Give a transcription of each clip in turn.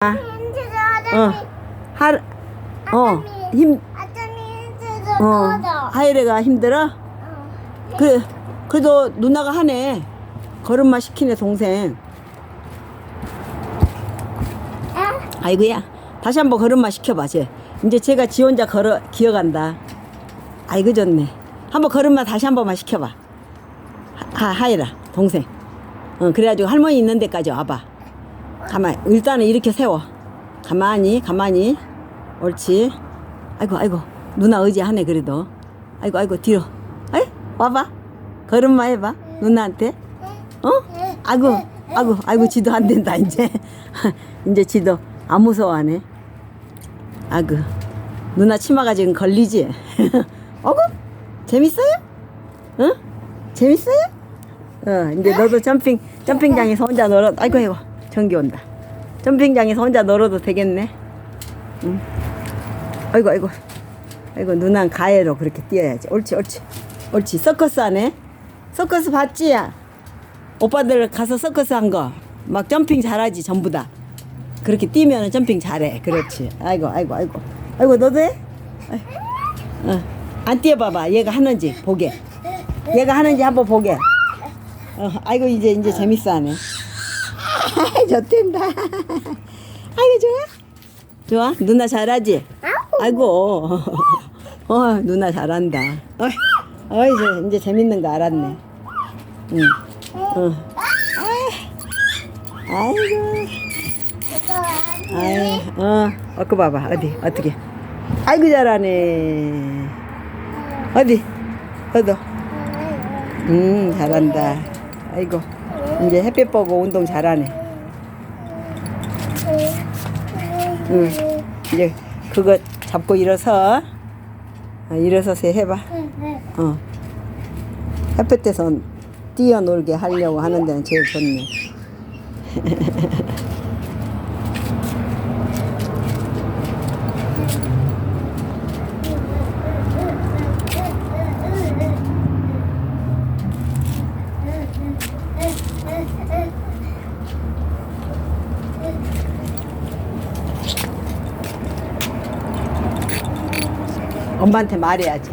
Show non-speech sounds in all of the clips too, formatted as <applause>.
아, 어. 하, 어, 힘, 어. 하이레가 힘들어? 어. 그, 그래도 누나가 하네. 걸음마 시키네, 동생. 아, 아이고야. 다시 한번 걸음마 시켜봐, 쟤. 이제 제가 지 혼자 걸어, 기어간다. 아이고, 좋네. 한번 걸음마 다시 한 번만 시켜봐. 하, 하이라, 동생. 어, 그래가지고 할머니 있는 데까지 와봐. 가만, 일단은 이렇게 세워. 가만히, 가만히. 옳지. 아이고, 아이고. 누나 의지하네, 그래도. 아이고, 아이고, 뒤로. 아이, 와봐. 걸음마 해봐. 누나한테. 어? 아이고, 아이고, 아이고, 지도 안 된다, 이제. <laughs> 이제 지도 안 무서워하네. 아이고, 누나 치마가 지금 걸리지? <laughs> 어구? 재밌어요? 응? 재밌어요? 어, 이제 너도 점핑, 점핑장에서 혼자 놀아. 아이고, 아이고, 전기 온다. 점핑장에서 혼자 놀아도 되겠네. 응. 아이고, 아이고. 아이고, 누난 가해로 그렇게 뛰어야지. 옳지, 옳지. 옳지. 서커스 하네. 서커스 봤지? 오빠들 가서 서커스 한 거. 막 점핑 잘하지, 전부 다. 그렇게 뛰면 점핑 잘해. 그렇지. 아이고, 아이고, 아이고. 아이고, 너도 해? 어. 안 뛰어봐봐. 얘가 하는지 보게. 얘가 하는지 한번 보게. 어, 아이고, 이제, 이제 재밌어 하네. <laughs> 아이, 좋댄다. <laughs> 아이고, 좋아? 좋아? 누나 잘하지? 아이고. <laughs> 어, 누나 잘한다. 어이, 어이, 이제, 이제 재밌는 거 알았네. 응. 어. 아이고. 아이, 어, 어그 봐봐. 어디, 어떻게. 아이고, 잘하네. 어디, 어디. 음, 잘한다. 아이고, 이제 햇빛 보고 운동 잘하네. 응, 이제 그거 잡고 일어서. 어, 일어서서 해봐. 어. 햇볕에서 뛰어놀게 하려고 하는 데는 제일 좋네. <laughs> 엄마한테 말해야지.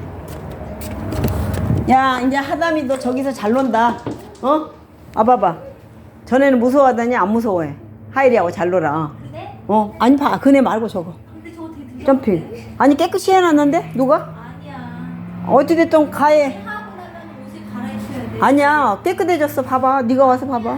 야, 이제 하담이 너 저기서 잘 논다. 어? 아, 봐봐. 전에는 무서워하더니 안 무서워해. 하이리하고 잘 놀아. 네? 어, 아니, 봐. 그네 말고 저거. 근데 되게 드려. 점핑. 아니, 깨끗이 해놨는데? 누가? 아니야. 어찌됐든 가해. 하고 나면 옷을 갈아입혀야 돼. 아니야, 깨끗해졌어. 봐봐. 네가 와서 봐봐.